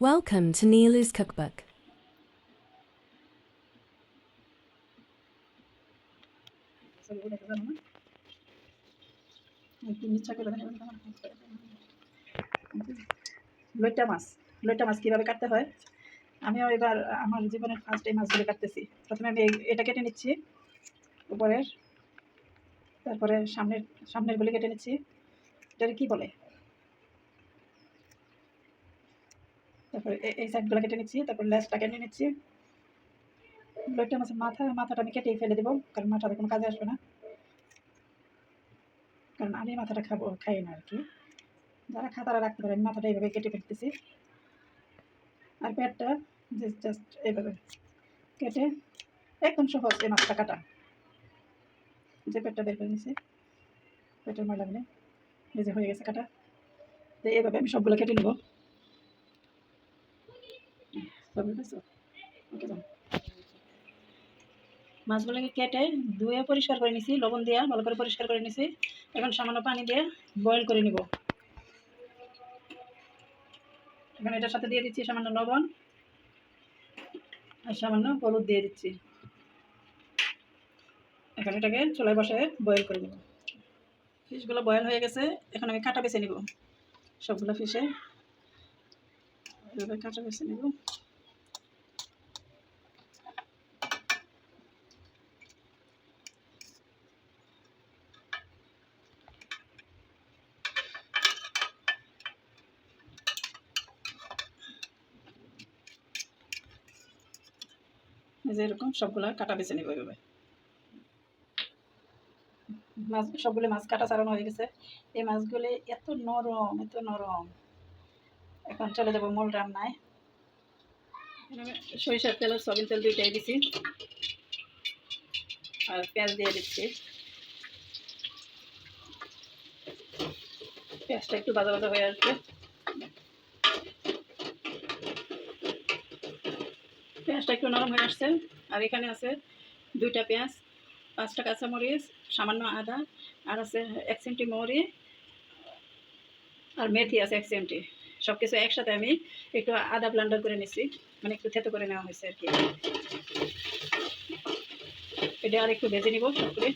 Welcome to Neelu's Cookbook. লইটা মাছ লইটা মাছ কীভাবে কাটতে হয়? আমিও এবার আমার জীবনের ফার্স্ট এই মাছগুলো কাটতেছি। প্রথমে আমি এটা কেটে নিচ্ছি, উপরের, তারপরে সামনের সামনের গুলি কেটে নিচ্ছি। এটাকে কী বলে? তারপরে এই সাইডগুলো কেটে নিচ্ছি, তারপর লেসটা কেটে নিচ্ছি। লইটা মাছের মাথা, মাথাটা আমি কেটেই ফেলে দেবো, কারণ মাথাতে কোনো কাজে আসবে না। কারণ আমি মাথাটা খাব, খাই না আর কি। যারা খা তারা রাখতে পারে, আমি মাথাটা এইভাবে কেটে ফেলতেছি। আর পেটটা জাস্ট এইভাবে কেটে একদম সহজ এই মাছটা কাটা। যে পেটটা বের করে নিয়েছি পেটের ময়লাগুলো এই যে হয়ে গেছে কাটা। তো এইভাবে আমি সবগুলো কেটে নেব। মাছগুলোকে কেটে ধুয়ে পরিষ্কার করে নিছি, লবণ দিয়ে ভালো করে পরিষ্কার করে নিছি। এখন সামান্য পানি দিয়ে বয়েল করে নিব। এখন এটার সাথে দিয়ে দিচ্ছি সামান্য লবণ আর সামান্য হলুদ দিয়ে দিচ্ছি। এখন এটাকে চুলায় বসে বয়েল করে নেব। ফিশগুলো বয়েল হয়ে গেছে, এখন আমি কাটা বেছে নিব। সবগুলো ফিশে এভাবে কাটা বেছে নেব। যে এরকম সবগুলো কাটা বেছে নেব এইভাবে মাছ, সবগুলো মাছ কাটা ছাড়ানো হয়ে গেছে। এই মাছগুলি এত নরম এত নরম। এখন চলে যাব মূল রান্নায়। সরিষার তেল আর সয়াবিন তেল দুইটাই দিছি। আর পেঁয়াজ দিয়ে দিচ্ছি। পেঁয়াজটা একটু ভাজা ভাজা হয়ে আসবে। পেঁয়াজটা একটু নরম হয়ে আসছে। আর এখানে আছে দুইটা পেঁয়াজ, পাঁচটা কাঁচামরিচ, সামান্য আদা, আর আছে এক চিমটি মৌরি আর মেথি আছে এক চিমটি। সব কিছু একসাথে আমি একটু আদা ব্লান্ডার করে নিছি মানে একটু থেতো করে নেওয়া হয়েছে আর কি। এটা আর একটু ভেজে নিব সবগুলি।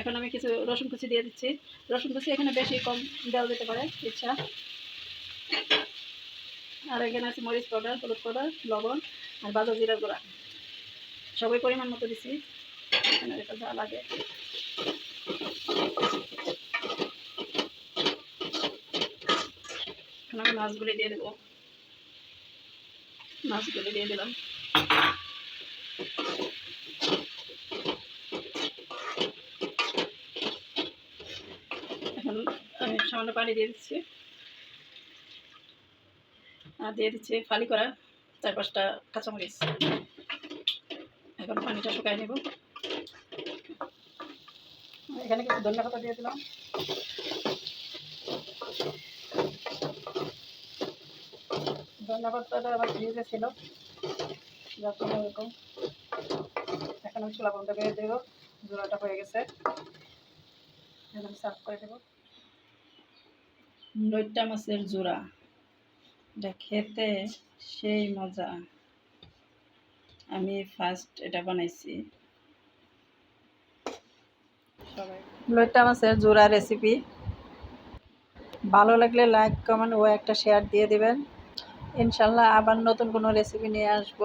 এখন আমি কিছু রসুন কুচি দিয়ে দিচ্ছি। রসুন কুচি এখানে বেশি কম দেওয়া যেতে পারে, ইচ্ছা। আর এখানে আছে মরিচ পাউডার, হলুদ পাউডার, লবণ আর বাজা জিরার গুঁড়া। সবাই পরিমাণ মতো দিছি। এখানে এটা যা লাগে আমি মাছগুলি দিয়ে দেবো। মাছগুলি দিয়ে দিলাম। এখন আমি সামান্য পানি দিয়ে দিচ্ছি। দিয়ে দিচ্ছি ফালি করা, চার পাঁচটা কাঁচামরিচ। এখন পানিটা শুকাই নেব। এখানে কিছু ধনিয়া পাতা দিয়ে দিলাম। ধনিয়া পাতাটা আবার ফ্রিজে ছিল যার জন্য এরকম। এখন আমি ছোলা বন্ধ করে দেবো, জোড়াটা হয়ে গেছে। এখন সার্ভ করে দেবো। লইট্টা মাছের জোড়া। এটা খেতে সেই মজা। আমি ফার্স্ট এটা বানাইছি। জোড়া রেসিপি ভালো লাগলে লাইক কমেন্ট ও একটা শেয়ার দিয়ে দিবেন। ইনশাল্লাহ আবার নতুন কোনো রেসিপি নিয়ে আসব।